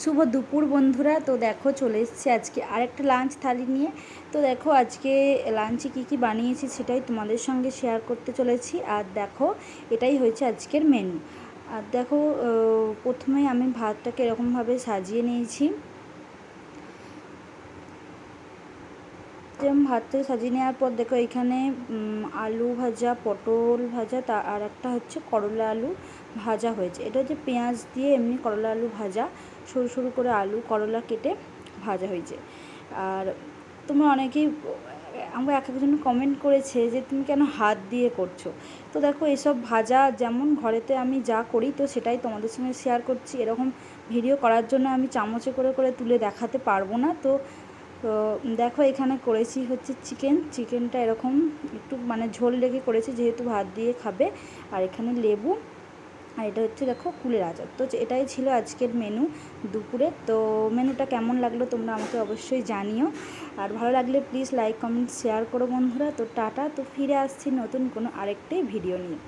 শুভ দুপুর বন্ধুরা। তো দেখো, চলে এসেছি আজকে আরেকটা লাঞ্চ থালি নিয়ে। তো দেখো, আজকে লাঞ্চে কী কী বানিয়েছি সেটাই তোমাদের সঙ্গে শেয়ার করতে চলেছি। আর দেখো, এটাই হয়েছে আজকের মেনু আর দেখো প্রথমে আমি ভাতটাকে এরকমভাবে সাজিয়ে নিয়েছি। যেমন ভাতটা সাজিয়ে নেওয়ার পর দেখো, এখানে আলু ভাজা, পটল ভাজা, তা, আর একটা হচ্ছে করলা আলু ভাজা হয়েছে। এটা হচ্ছে পেঁয়াজ দিয়ে এমনি করলা আলু ভাজা। সরু সরু করে আলু, করলা কেটে ভাজা হয়েছে। আর তোমরা অনেকেই আমরা এক একজন কমেন্ট করেছে যে, তুমি কেন হাত দিয়ে করছ? তো দেখো, এসব ভাজা যেমন ঘরেতে আমি যা করি, তো সেটাই তোমাদের সঙ্গে শেয়ার করছি। এরকম ভিডিও করার জন্য আমি চামচে করে করে তুলে দেখাতে পারব না। তো দেখো, এখানে করেছি হচ্ছে চিকেন চিকেনটা এরকম একটু মানে ঝোল লেগে করেছি, যেহেতু ভাত দিয়ে খাবে। আর এখানে লেবু। আর এটা হচ্ছে দেখো কুলের আচার। তো এটাই ছিল আজকের মেনু দুপুরে। তো মেনুটা কেমন লাগল তোমরা আমাকে অবশ্যই জানিও। আর ভালো লাগলে প্লিজ লাইক কমেন্ট শেয়ার করো বন্ধুরা। তো টাটা। তো ফিরে আসছি নতুন কোনো আরেকটাই ভিডিও নিয়ে।